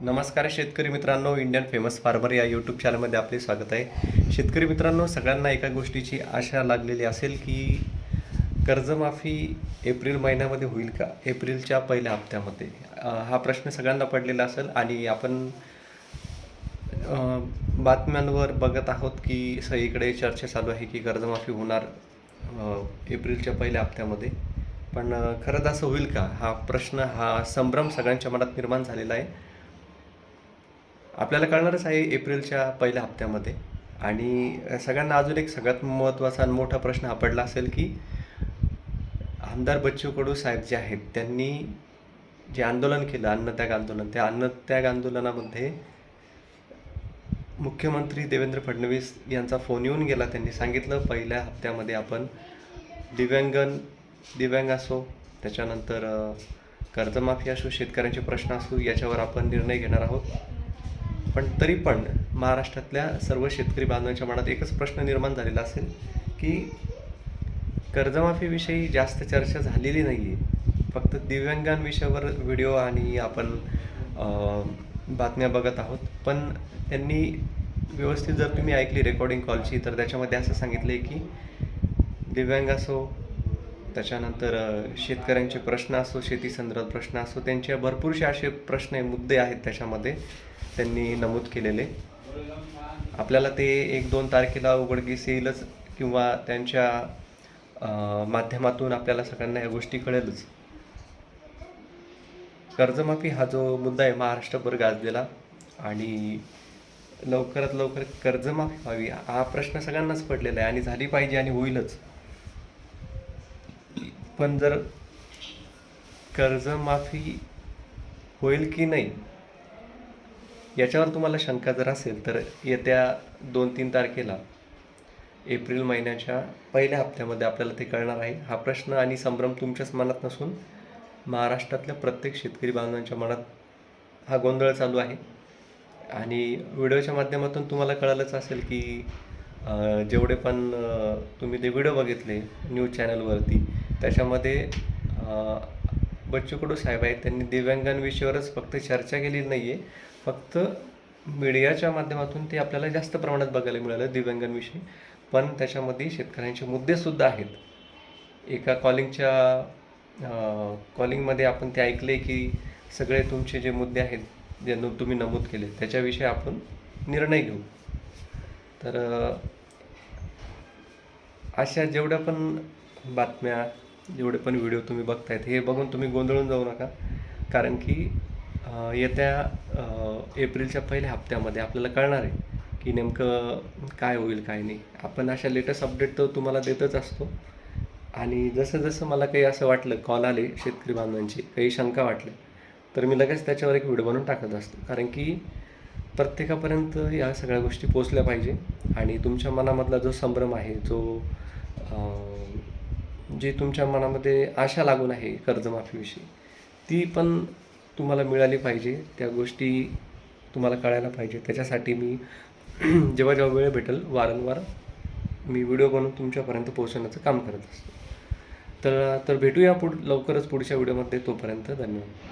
नमस्कार शेतकरी मित्रांनो इंडियन फेमस फार्मर या यूट्यूब चॅनलमध्ये आपले स्वागत आहे. शेतकरी मित्रांनो सगळ्यांना एका गोष्टीची आशा लागलेली असेल की कर्जमाफी एप्रिल महिन्यामध्ये होईल का? एप्रिलच्या पहिल्या हप्त्यामध्ये. हा प्रश्न सगळ्यांना पडलेला असेल आणि आपण बातम्यांवर बघत आहोत की सगळीकडे चर्चा चालू आहे की कर्जमाफी होणार एप्रिलच्या पहिल्या हप्त्यामध्ये. पण खरंच असं होईल का? हा प्रश्न हा संभ्रम सगळ्यांच्या मनात निर्माण झालेला आहे. आपल्याला कळणारच आहे एप्रिलच्या पहिल्या हप्त्यामध्ये. आणि सगळ्यांना अजून एक सगळ्यात महत्त्वाचा आणि मोठा प्रश्न हा पडला असेल की आमदार बच्चू कडू साहेब जे आहेत त्यांनी जे आंदोलन केलं अन्नत्याग आंदोलन त्या अन्नत्याग आंदोलनामध्ये मुख्यमंत्री देवेंद्र फडणवीस यांचा फोन येऊन गेला. त्यांनी सांगितलं पहिल्या हप्त्यामध्ये आपण दिव्यांगन दिव्यांग असो त्याच्यानंतर कर्जमाफी असो शेतकऱ्यांचे प्रश्न असो याच्यावर आपण निर्णय घेणार आहोत. पण तरी पण महाराष्ट्रातल्या सर्व शेतकरी बांधवांच्या मनात एकच प्रश्न निर्माण झालेला असेल की कर्जमाफीविषयी जास्त चर्चा झालेली नाही आहे फक्त दिव्यांगांविषयावर व्हिडिओ आणि आपण बातम्या बघत आहोत. पण त्यांनी व्यवस्थित जर तुम्ही ऐकली रेकॉर्डिंग कॉलची तर त्याच्यामध्ये असं सांगितलं आहे की दिव्यांग असो त्याच्यानंतर शेतकऱ्यांचे प्रश्न असो शेती संदर्भात प्रश्न असो त्यांचे भरपूरसे असे प्रश्न मुद्दे आहेत त्याच्यामध्ये त्यांनी नमूद केलेले. आपल्याला ते एक दोन तारखेला उघडकीस येईलच किंवा त्यांच्या माध्यमातून आपल्याला सगळ्यांना या गोष्टी कळेलच. कर्जमाफी हा जो मुद्दा आहे महाराष्ट्रभर गाजलेला आणि लवकरात लवकर कर्जमाफी व्हावी हा प्रश्न सगळ्यांनाच पडलेला आहे आणि झाली पाहिजे आणि होईलच. पण जर कर्जमाफी होईल की नाही याच्यावर तुम्हाला शंका जर असेल तर येत्या दोन तीन तारखेला एप्रिल महिन्याच्या पहिल्या हप्त्यामध्ये आपल्याला ते कळणार आहे. हा प्रश्न आणि संभ्रम तुमच्याच मनात नसून महाराष्ट्रातल्या प्रत्येक शेतकरी बांधवांच्या मनात हा गोंधळ चालू आहे. आणि व्हिडिओच्या माध्यमातून तुम्हाला कळालंच असेल की जेवढे पण तुम्ही ते व्हिडिओ बघितले न्यूज चॅनलवरती त्याच्यामध्ये बच्चू कडू साहेब आहेत त्यांनी दिव्यांगांविषयीवरच फक्त चर्चा केलेली नाही आहे फक्त मीडियाच्या माध्यमातून ते आपल्याला जास्त प्रमाणात बघायला मिळालं दिव्यांगांविषयी पण त्याच्यामध्ये शेतकऱ्यांचे मुद्देसुद्धा आहेत. एका कॉलिंगच्या कॉलिंगमध्ये आपण ते ऐकले की सगळे तुमचे जे मुद्दे आहेत जे नु- तुम्ही नमूद केले त्याच्याविषयी आपण निर्णय घेऊ. तर अशा जेवढ्या पण बातम्या जेवढे पण व्हिडिओ तुम्ही बघतायत. हे बघून तुम्ही गोंधळून जाऊ नका. कारण की येत्या एप्रिलच्या पहिल्या हप्त्यामध्ये आपल्याला कळणार आहे की नेमकं काय होईल काय नाही. आपण अशा लेटेस्ट अपडेट तर तुम्हाला देतच असतो. आणि जसं जसं मला काही असं वाटलं कॉल आले शेतकरी बांधवांची काही शंका वाटल्या तर मी लगेच त्याच्यावर एक व्हिडिओ बनवून टाकत असतो. कारण की प्रत्येकापर्यंत या सगळ्या गोष्टी पोचल्या पाहिजे. आणि तुमच्या मनामधला जो संभ्रम आहे जो जी तुमच्या मनामध्ये आशा लागून आहे कर्जमाफीविषयी ती पण तुम्हाला मिळाली पाहिजे. त्या गोष्टी तुम्हाला कळायला पाहिजे. त्याच्यासाठी मी जेव्हा जेव्हा वेळ भेटेल वारंवार मी व्हिडिओ बनवून तुमच्यापर्यंत पोहोचवण्याचं काम करत असतो. तर तर भेटूया पुढ लवकरच पुढच्या व्हिडिओमध्ये. तोपर्यंत धन्यवाद.